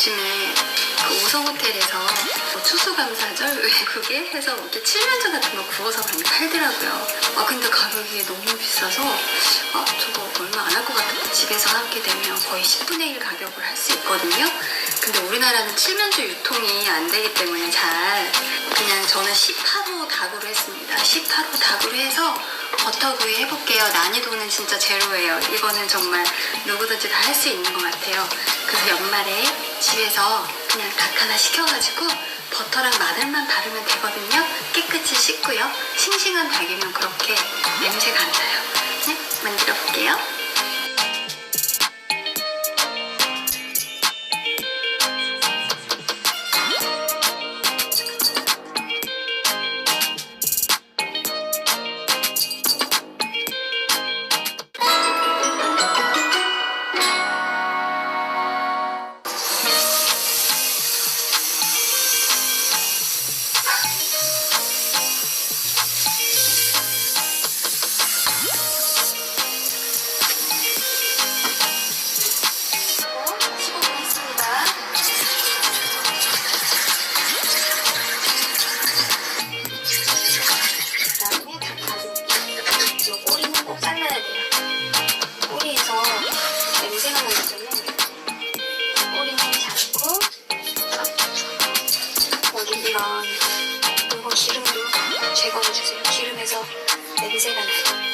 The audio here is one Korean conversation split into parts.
요즘에 그 오성호텔에서 뭐 추수감사절 외국에 해서 이렇게 칠면조 같은 거 구워서 많이 팔더라고요. 아 근데 가격이 너무 비싸서 아 저거 얼마 안 할 것 같은데 집에서 하게 되면 거의 10분의 1 가격을 할 수 있거든요. 근데 우리나라는 칠면조 유통이 안 되기 때문에 잘 그냥 저는 18호 닭으로 했습니다. 18호 닭으로 해서 버터구이 해볼게요. 난이도는 진짜 제로예요. 이거는 정말 누구든지 다 할 수 있는 것 같아요. 그래서 연말에 집에서 그냥 닭 하나 시켜가지고 버터랑 마늘만 바르면 되거든요. 깨끗이 씻고요. 싱싱한 닭이면 그렇게 냄새가 안 나요. 네? 만들어 볼게요. 제거해 주세요. 기름에서 냄새가 나요.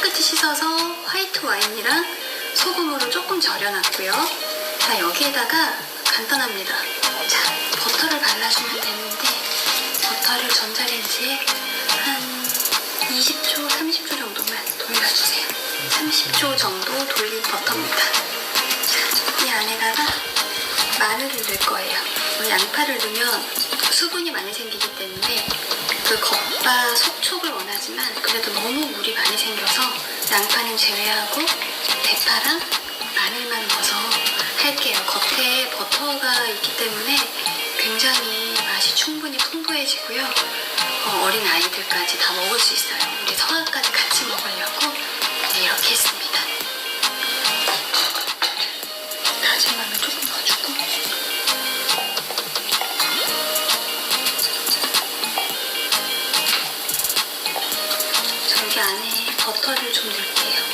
깨끗이 씻어서 화이트 와인이랑 소금으로 조금 절여놨고요. 자, 여기에다가 간단합니다. 자, 버터를 발라주면 되는데, 버터를 전자레인지에 한 20초, 30초 정도만 돌려주세요. 30초 정도 돌린 버터입니다. 자, 이 안에다가 마늘을 넣을 거예요. 양파를 넣으면 수분이 많이 생기기 때문에 그 겉바 속촉을 원하지만 그래도 너무 물이 많이 생겨서 양파는 제외하고 대파랑 마늘만 넣어서 할게요. 겉에 버터가 있기 때문에 굉장히 맛이 충분히 풍부해지고요. 어, 어린 아이들까지 다 먹을 수 있어요. 우리 성악까지 같이 먹으려고 네, 이렇게 했습니다. 안에 버터를 좀 넣을게요.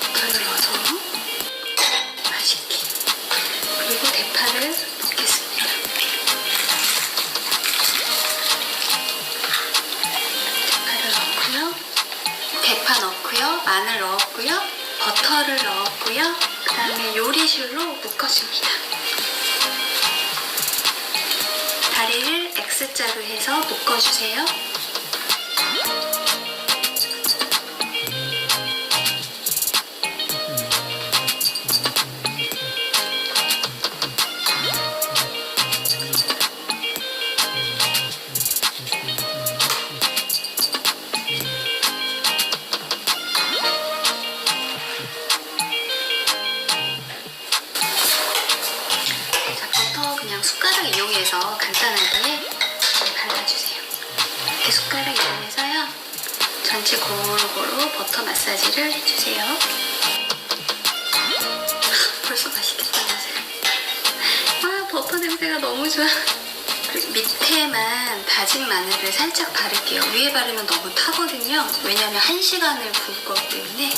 버터를 넣어서 맛있게. 그리고 대파를 넣겠습니다. 대파를 넣고요. 대파 넣고요. 마늘 넣었고요. 버터를 넣었고요. 그 다음에 요리실로 묶어줍니다. 다리를 X자로 해서 묶어주세요. 마사지를 해주세요. 벌써 맛있겠다, 냄새. 와, 버터 냄새가 너무 좋아. 밑에만 다진 마늘을 살짝 바를게요. 위에 바르면 너무 타거든요. 왜냐면 한 시간을 구울 거기 때문에.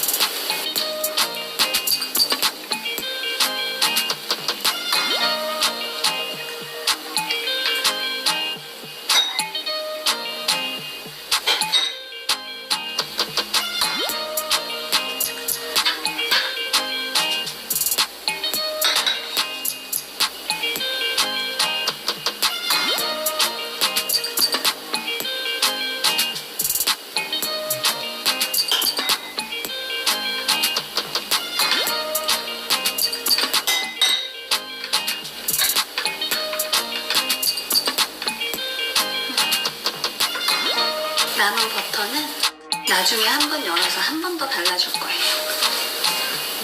남은 버터는 나중에 한 번 열어서 한 번 더 발라줄 거예요.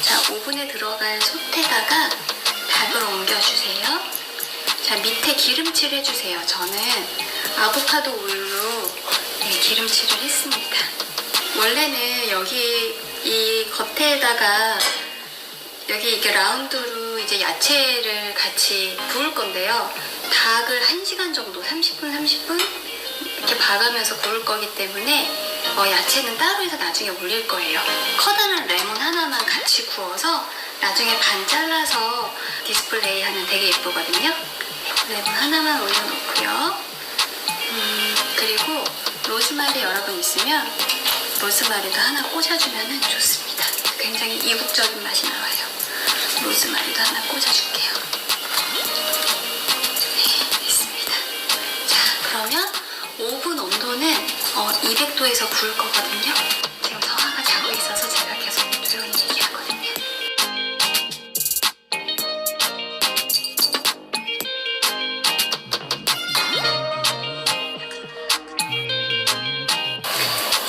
자, 오븐에 들어간 솥에다가 닭을 옮겨주세요. 자, 밑에 기름칠 해주세요. 저는 아보카도 오일로 네, 기름칠을 했습니다. 원래는 여기 이 겉에다가 여기 이게 라운드로 이제 야채를 같이 구울 건데요. 닭을 1시간 정도, 30분, 30분 이렇게 박으면서 구울 거기 때문에 어, 야채는 따로 해서 나중에 올릴 거예요. 커다란 레몬 하나만 같이 구워서 나중에 반 잘라서 디스플레이 하면 되게 예쁘거든요. 레몬 하나만 올려놓고요. 음, 그리고 로즈마리 여러분 있으면 로즈마리도 하나 꽂아주면 좋습니다. 굉장히 이국적인 맛이 나와요. 로즈마리도 하나 꽂아줄게요. 오븐 온도는 200도에서 구울 거거든요. 지금 성화가 자고 있어서 제가 계속 조용히 얘기하거든요.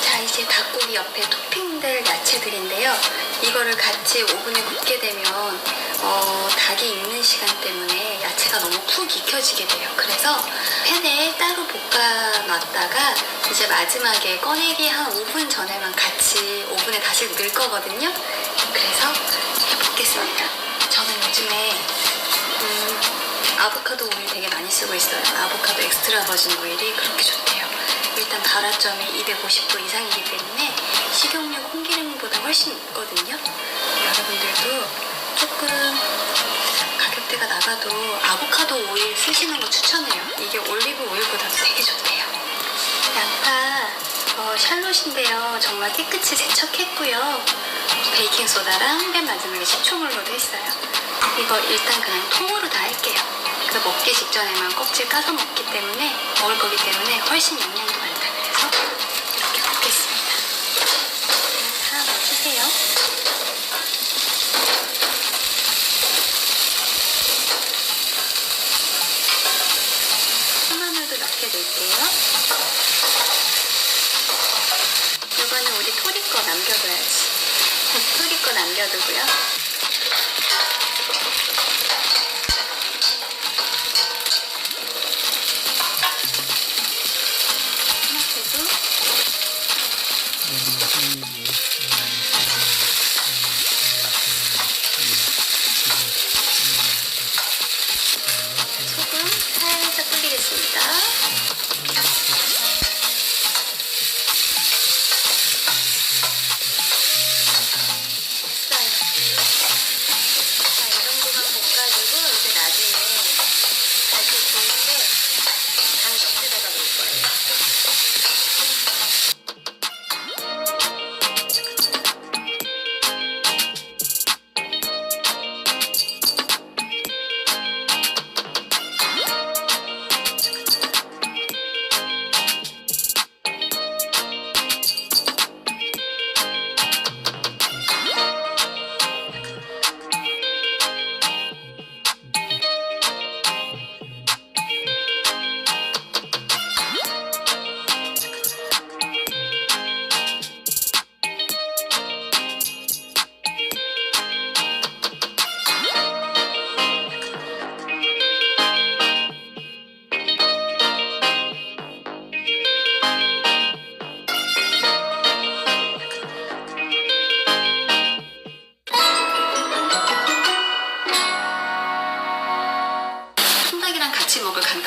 자, 이제 닭고기 옆에 토핑될 야채들인데요. 이거를 같이 오븐에 굽게 되면 어, 닭이 익는 시간 때문에 야채가 너무 푹 익혀지게 돼요. 그래서 팬에 따로 볶아놨다가 이제 마지막에 꺼내기 한 5분 전에만 같이 오븐에 다시 넣을 거거든요. 그래서 해보겠습니다. 저는 요즘에 음, 아보카도 오일 되게 많이 쓰고 있어요. 아보카도 엑스트라 버진 오일이 그렇게 좋대요. 일단 발화점이 250도 이상이기 때문에 식용유 콩기름보다 훨씬 있거든요. 여러분들도 조금 가격대가 나가도 아보카도 오일 쓰시는 거 추천해요. 이게 올리브 오일보다도 되게 좋대요. 양파 어, 샬롯인데요. 정말 깨끗이 세척했고요. 베이킹 소다랑 맨 마지막에 식초물로도 했어요. 이거 일단 그냥 통으로 다 할게요. 먹기 직전에만 껍질 까서 먹기 때문에 먹을 거기 때문에 훨씬 영양도 많다. 그래서 이렇게 볶겠습니다. 다 넣어주세요. 개 넣을게요. 이거는 우리 토리 거 남겨둬야지. 토리 거 남겨두고요.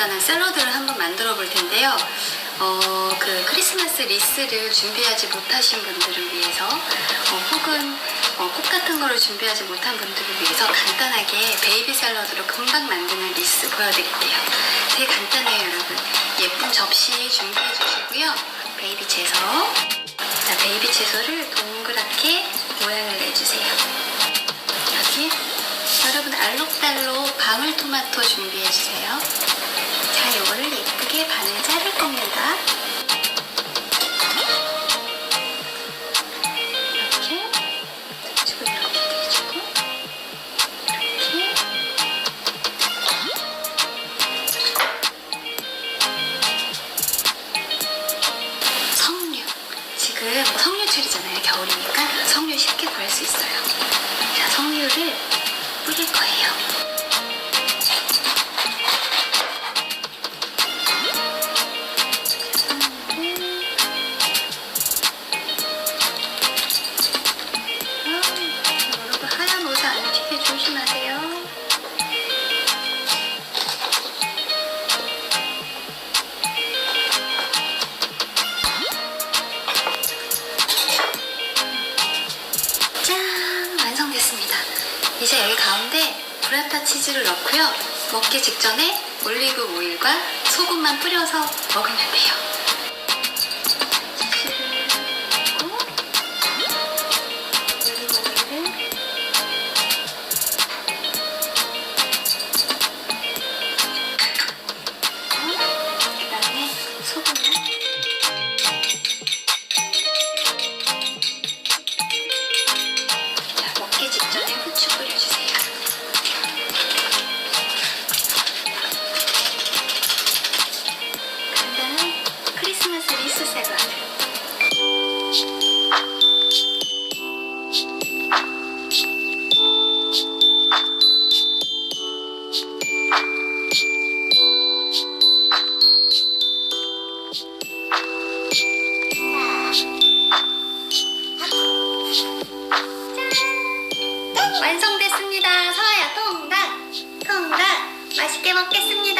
간단한 샐러드를 한번 만들어 볼 텐데요. 어, 그 크리스마스 리스를 준비하지 못하신 분들을 위해서 어, 혹은 어, 꽃 같은 거를 준비하지 못한 분들을 위해서 간단하게 베이비 샐러드로 금방 만드는 리스 보여드릴게요. 되게 간단해요, 여러분. 예쁜 접시 준비해 주시고요. 베이비 채소. 자, 베이비 채소를 동그랗게 모양을 내주세요. 여러분 알록달록 방울토마토 준비해 주세요. 자, 이거를 예쁘게 반을 자를 겁니다. 조심하세요 짠! 완성됐습니다. 이제 여기 가운데 브라타 치즈를 넣고요. 먹기 직전에 올리브 오일과 소금만 뿌려서 먹으면 돼요. 맛있게